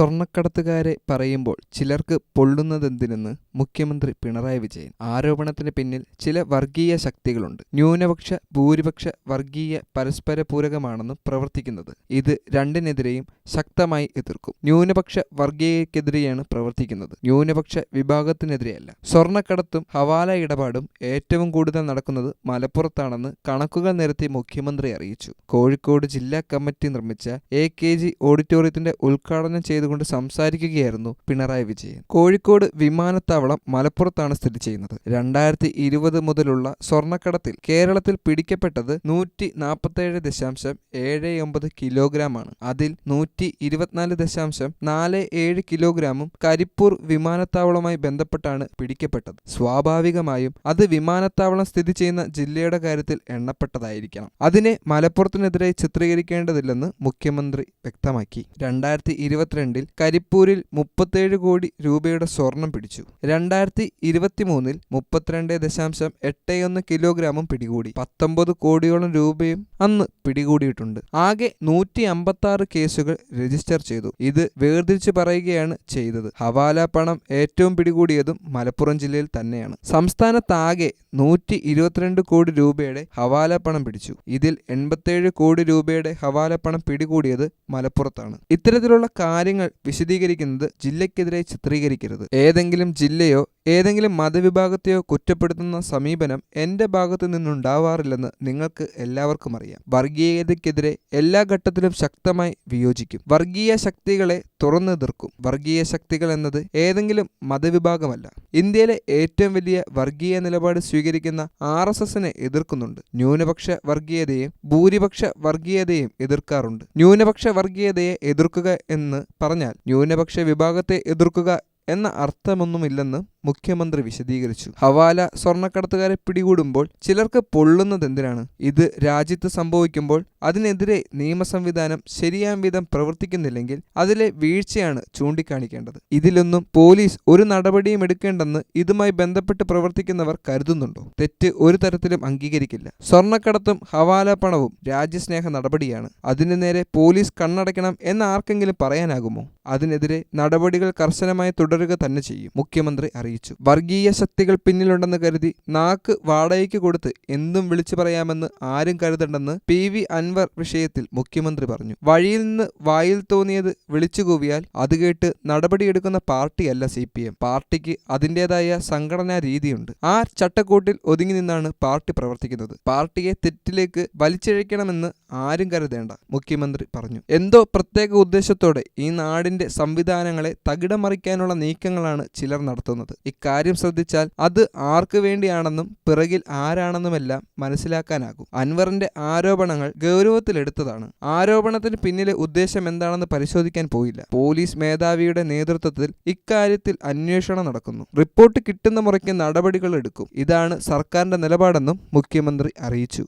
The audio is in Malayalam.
സ്വർണക്കടത്തുകാരെ പറയുമ്പോൾ ചിലർക്ക് പൊള്ളുന്നതെന്തിനെന്ന് മുഖ്യമന്ത്രി പിണറായി വിജയൻ ആരോപണത്തിന് പിന്നിൽ ചില വർഗീയ ശക്തികളുണ്ട്. ന്യൂനപക്ഷ ഭൂരിപക്ഷ വർഗീയ പരസ്പര പൂരകമാണെന്ന് പ്രവർത്തിക്കുന്നത്. ഇത് രണ്ടിനെതിരെയും ശക്തമായി എതിർക്കും. ന്യൂനപക്ഷ വർഗീയക്കെതിരെയാണ് പ്രവർത്തിക്കുന്നത്. ന്യൂനപക്ഷ വിഭാഗത്തിനെതിരെയല്ല. സ്വർണക്കടത്തും ഹവാല ഇടപാടും ഏറ്റവും കൂടുതൽ നടക്കുന്നത് മലപ്പുറത്താണെന്ന് കണക്കുകൾ നിരത്തി മുഖ്യമന്ത്രി അറിയിച്ചു. കോഴിക്കോട് ജില്ലാ കമ്മിറ്റി നിർമ്മിച്ച എ കെ ജി ഓഡിറ്റോറിയത്തിന്റെ ഉദ്ഘാടനം ചെയ്തുകൊണ്ട് സംസാരിക്കുകയായിരുന്നു പിണറായി വിജയൻ. കോഴിക്കോട് വിമാനത്താവളം മലപ്പുറത്താണ് സ്ഥിതി ചെയ്യുന്നത്. രണ്ടായിരത്തി ഇരുപത് മുതലുള്ള സ്വർണക്കടത്തിൽ കേരളത്തിൽ പിടിക്കപ്പെട്ടത് നൂറ്റി നാൽപ്പത്തേഴ് ദശാംശം ഏഴ് ഒമ്പത് കിലോഗ്രാമാണ്. അതിൽ നൂറ്റി ഇരുപത്തിനാല് ദശാംശം നാല് ഏഴ് കിലോഗ്രാമും കരിപ്പൂർ വിമാനത്താവളവുമായി ബന്ധപ്പെട്ടാണ് പിടിക്കപ്പെട്ടത്. സ്വാഭാവികമായും അത് വിമാനത്താവളം സ്ഥിതി ചെയ്യുന്ന ജില്ലയുടെ കാര്യത്തിൽ എണ്ണപ്പെട്ടതായിരിക്കണം. അതിനെ മലപ്പുറത്തിനെതിരെ ചിത്രീകരിക്കേണ്ടതില്ലെന്ന് മുഖ്യമന്ത്രി വ്യക്തമാക്കി. രണ്ടായിരത്തി ഇരുപത്തിരണ്ടിൽ കരിപ്പൂരിൽ മുപ്പത്തേഴ് കോടി രൂപയുടെ സ്വർണം പിടിച്ചു. രണ്ടായിരത്തി ഇരുപത്തിമൂന്നിൽ മുപ്പത്തിരണ്ട് ദശാംശം എട്ട് ഒന്ന് കിലോഗ്രാമും പിടികൂടി. പത്തൊമ്പത് കോടിയോളം രൂപയും അന്ന് പിടികൂടിയിട്ടുണ്ട്. ആകെ നൂറ്റി അമ്പത്തി കേസുകൾ രജിസ്റ്റർ ചെയ്തു. ഇത് വേർതിരിച്ച് പറയുകയാണ് ചെയ്തത്. ഹവാല പണം ഏറ്റവും പിടികൂടിയതും മലപ്പുറം ജില്ലയിൽ തന്നെയാണ്. സംസ്ഥാനത്താകെ നൂറ്റി ഇരുപത്തിരണ്ട് കോടി രൂപയുടെ ഹവാല പണം പിടിച്ചു. ഇതിൽ എൺപത്തേഴ് കോടി രൂപയുടെ ഹവാല പണം പിടികൂടിയത് മലപ്പുറത്താണ്. ഇത്തരത്തിലുള്ള കാര്യങ്ങൾ വിശദീകരിക്കുന്നത് ജില്ലയ്ക്കെതിരെ ചിത്രീകരിക്കരുത്. ഏതെങ്കിലും ജില്ലയോ ഏതെങ്കിലും മതവിഭാഗത്തെയോ കുറ്റപ്പെടുത്തുന്ന സമീപനം എന്റെ ഭാഗത്തു നിന്നുണ്ടാവാറില്ലെന്ന് നിങ്ങൾക്ക് എല്ലാവർക്കും അറിയാം. വർഗീയതയ്ക്കെതിരെ എല്ലാ ഘട്ടത്തിലും ശക്തമായി വിയോജിക്കും. വർഗീയ ശക്തികളെ തുറന്നു തുറന്നെതിർക്കും വർഗീയ ശക്തികൾ എന്നത് ഏതെങ്കിലും മതവിഭാഗമല്ല. ഇന്ത്യയിലെ ഏറ്റവും വലിയ വർഗീയ നിലപാട് സ്വീകരിക്കുന്ന ആർ എസ് എസിനെ എതിർക്കുന്നുണ്ട്. ന്യൂനപക്ഷ വർഗീയതയും ഭൂരിപക്ഷ വർഗീയതയും എതിർക്കാറുണ്ട്. ന്യൂനപക്ഷ വർഗീയതയെ എതിർക്കുക എന്ന് പറഞ്ഞാൽ ന്യൂനപക്ഷ വിഭാഗത്തെ എതിർക്കുക എന്ന അർത്ഥമൊന്നുമില്ലെന്ന് മുഖ്യമന്ത്രി വിശദീകരിച്ചു. ഹവാല സ്വർണക്കടത്തുകാരെ പിടികൂടുമ്പോൾ ചിലർക്ക് പൊള്ളുന്നത് പൊള്ളുന്നതെന്തിനാണ് ഇത് രാജ്യത്ത് സംഭവിക്കുമ്പോൾ അതിനെതിരെ നിയമ സംവിധാനം ശരിയാം വിധം പ്രവർത്തിക്കുന്നില്ലെങ്കിൽ അതിലെ വീഴ്ചയാണ് ചൂണ്ടിക്കാണിക്കേണ്ടത്. ഇതിലൊന്നും പോലീസ് ഒരു നടപടിയും എടുക്കേണ്ടെന്ന് ഇതുമായി ബന്ധപ്പെട്ട് പ്രവർത്തിക്കുന്നവർ കരുതുന്നുണ്ടോ? തെറ്റ് ഒരു തരത്തിലും അംഗീകരിക്കില്ല. സ്വർണക്കടത്തും ഹവാല പണവും രാജ്യസ്നേഹ നടപടിയാണ്. അതിനു നേരെ പോലീസ് കണ്ണടയ്ക്കണം എന്ന് ആർക്കെങ്കിലും പറയാനാകുമോ? അതിനെതിരെ നടപടികൾ കർശനമായി തുടരുക തന്നെ ചെയ്യും മുഖ്യമന്ത്രി അറിയിച്ചു. വർഗീയ ശക്തികൾ പിന്നിലുണ്ടെന്ന് കരുതി നാക്ക് വാടകയ്ക്ക് കൊടുത്ത് എന്തും വിളിച്ചു പറയാമെന്ന് ആരും കരുതണ്ടെന്ന് പി വി അൻവർ വിഷയത്തിൽ മുഖ്യമന്ത്രി പറഞ്ഞു. വഴിയിൽ നിന്ന് വായിൽ തോന്നിയത് വിളിച്ചുകൂവിയാൽ അത് കേട്ട് നടപടിയെടുക്കുന്ന പാർട്ടിയല്ല സി പി എം. പാർട്ടിക്ക് അതിന്റെതായ സംഘടനാ രീതിയുണ്ട്. ആ ചട്ടക്കൂട്ടിൽ ഒതുങ്ങി നിന്നാണ് പാർട്ടി പ്രവർത്തിക്കുന്നത്. പാർട്ടിയെ തെറ്റിലേക്ക് വലിച്ചിഴക്കണമെന്ന് ആരും കരുതേണ്ട മുഖ്യമന്ത്രി പറഞ്ഞു. എന്തോ പ്രത്യേക ഉദ്ദേശത്തോടെ ഈ നാടിന്റെ സംവിധാനങ്ങളെ തകിടം മറിക്കാനുള്ള നീക്കങ്ങളാണ് ചിലർ നടത്തുന്നത്. ഇക്കാര്യം ശ്രദ്ധിച്ചാൽ അത് ആർക്കു വേണ്ടിയാണെന്നും പിറകിൽ ആരാണെന്നുമെല്ലാം മനസ്സിലാക്കാനാകും. അൻവറിന്റെ ആരോപണങ്ങൾ ഗൗരവത്തിലെടുത്തതാണ്. ആരോപണത്തിന് പിന്നിലെ ഉദ്ദേശം എന്താണെന്ന് പരിശോധിക്കാൻ പോയില്ല. പോലീസ് മേധാവിയുടെ നേതൃത്വത്തിൽ ഇക്കാര്യത്തിൽ അന്വേഷണം നടക്കുന്നു. റിപ്പോർട്ട് കിട്ടുന്ന മുറയ്ക്ക് നടപടികൾ എടുക്കും. ഇതാണ് സർക്കാരിന്റെ നിലപാടെന്നും മുഖ്യമന്ത്രി അറിയിച്ചു.